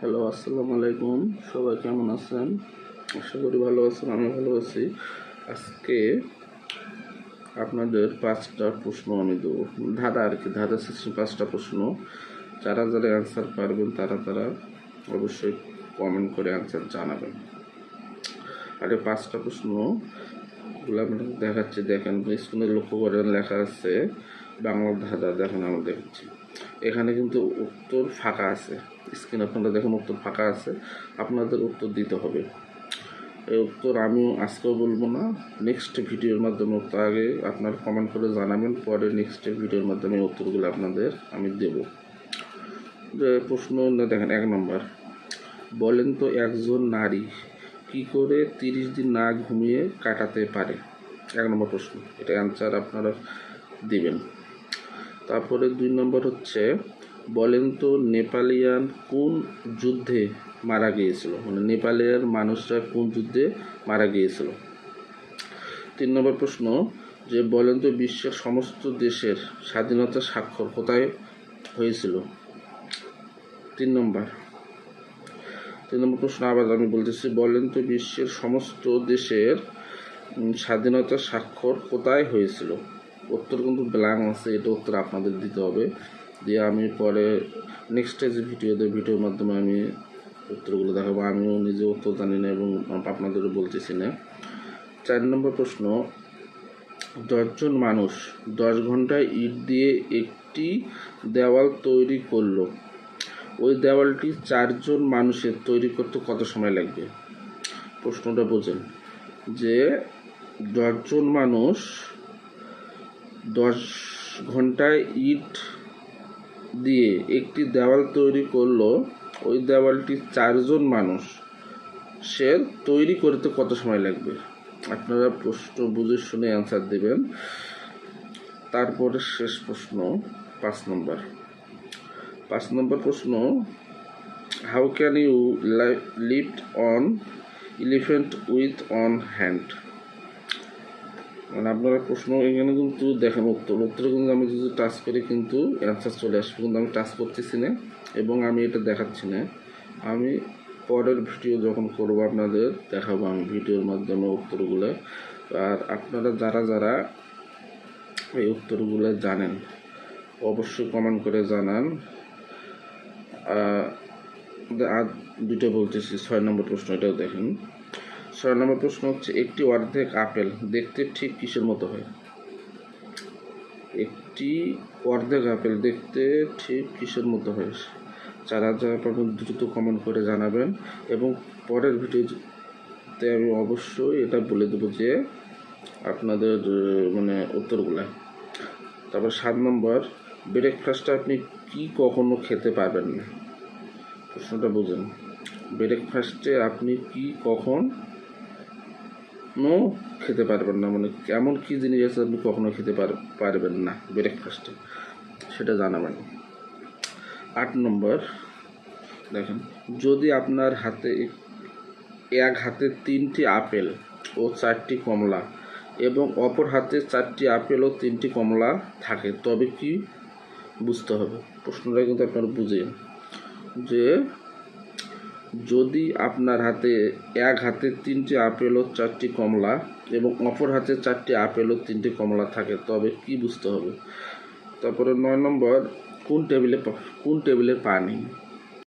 Hello আসসালামু আলাইকুম সবাই কেমন আছেন? আশা করি ভালো আছেন আমি ভালো আছি। আজকে আপনাদের পাঁচটা প্রশ্ন আমি দেবো। ধাঁধা আর কি, ধাঁধা সিস্টেম পাঁচটা প্রশ্ন। যারা যারা অ্যান্সার পারবেন, তারা তারা অবশ্যই কমেন্ট করে অ্যান্সার জানাবেন। আর এই পাঁচটা প্রশ্নগুলো আমি দেখাচ্ছি। দেখেন স্ক্রিনে লক্ষ্য করেন, লেখা আছে, বাংলা ধাঁধা। দেখেন, আমি দেখাচ্ছি। এখানে কিন্তু উত্তর ফাঁকা আছে। স্ক্রিন আপনারা দেখুন উত্তর ফাঁকা আছে। আপনাদের উত্তর দিতে হবে। এই উত্তর আমিও আজকেও বলব না। নেক্সট ভিডিওর মাধ্যমে উত্তর আগে আপনারা কমেন্ট করে জানাবেন। পরে নেক্সট ভিডিওর মাধ্যমে উত্তরগুলো আপনাদের আমি দেব। প্রশ্ন দেখেন এক নম্বর। বলেন তো একজন নারী কি করে তিরিশ দিন না ঘুমিয়ে কাটাতে পারে? এক নম্বর প্রশ্ন। এটা অ্যান্সার আপনারা দিবেন। তারপরে দুই নম্বর হচ্ছে, বলেন তো নেপালিয়ান কোন যুদ্ধে মারা গিয়েছিল? মানে নেপালের মানুষরা কোন যুদ্ধে মারা গিয়েছিল? তিন নম্বর প্রশ্ন, যে বলেন তো বিশ্বের সমস্ত দেশের স্বাধীনতা স্বাক্ষর কোথায় হয়েছিল? তিন নম্বর। তিন নম্বর প্রশ্ন আবার আমি বলতেছি, বলেন তো বিশ্বের সমস্ত দেশের স্বাধীনতা স্বাক্ষর কোথায় হয়েছিল? উত্তর কিন্তু ব্ল্যাঙ্ক আছে, এটা উত্তর আপনাদের দিতে হবে। দিয়ে আমি পরে নেক্সট যে ভিডিওতে ভিডিওর মাধ্যমে আমি উত্তরগুলো দেখাবো। আমিও নিজে উত্তর জানি না এবং আপনাদেরও বলতেছি না। চার নম্বর প্রশ্ন, দশজন মানুষ দশ ঘন্টায় ইট দিয়ে একটি দেওয়াল তৈরি করল। ওই দেওয়ালটি চারজন মানুষের তৈরি করতে কত সময় লাগবে? প্রশ্নটা বোঝেন যে দশজন মানুষ দশ ঘন্টায় ইট দিয়ে একটি দেওয়াল তৈরি করল। ওই দেওয়ালটি চারজন মানুষ। সে তৈরি করতে কত সময় লাগবে? আপনারা প্রশ্ন বুঝে শুনে অ্যান্সার দেবেন। তারপরে শেষ প্রশ্ন, পাঁচ নম্বর। পাঁচ নম্বর প্রশ্ন how can you lift on elephant with on hand মানে আপনারা প্রশ্ন এখানে কিন্তু দেখেন, উত্তর, উত্তরে কিন্তু আমি যদি টাচ করি, কিন্তু অ্যান্সার চলে আসবে কিন্তু আমি টাচ করতেছি না এবং আমি এটা দেখাচ্ছি না। আমি পরের ভিডিও যখন করব আপনাদের, দেখাবো আমি ভিডিওর মাধ্যমে উত্তরগুলো। আর আপনারা যারা যারা এই উত্তরগুলো জানেন, অবশ্যই কমেন্ট করে জানান। আর দুটো বলতেছি, ছয় নম্বর প্রশ্ন এটাও দেখেন। ছয় নম্বর প্রশ্ন হচ্ছে, একটি অর্ধেক আপেল দেখতে ঠিক কিসের মতো হয়? একটি অর্ধেক আপেল দেখতে ঠিক কিসের মতো হয়? যারা যারা দ্রুত কমেন্ট করে জানাবেন এবং পরের ভিডিওতে আমি অবশ্যই এটা বলে দেবো যে আপনাদের মানে উত্তরগুলা। তারপর সাত নম্বর ব্রেকফাস্টটা আপনি কি কখনো খেতে পারবেন না? প্রশ্নটা বুঝেন। ব্রেকফাস্টে আপনি কি কখন নো খেতে পারবেন না মানে এমন কি জিনিস আছে আপনি কখনো খেতে পারবেন না ব্রেকফাস্টে সেটা জানাবেন। আট নম্বর, দেখেন, যদি আপনার হাতে এক- হাতে তিনটি আপেল ও চারটি কমলা এবং অপর হাতে চারটি আপেল ও তিনটি কমলা থাকে, তবে কি বুঝতে হবে? প্রশ্নটা কিন্তু আপনারা বুঝেন যে যদি আপনার হাতে এক হাতে তিনটি আপেল ও চারটি কমলা এবং অপর হাতে চারটি আপেল ও তিনটি কমলা থাকে, তবে কি বুঝতে হবে? তারপরে নয় নম্বর, কোন টেবিলে কোন টেবিলে পা নেই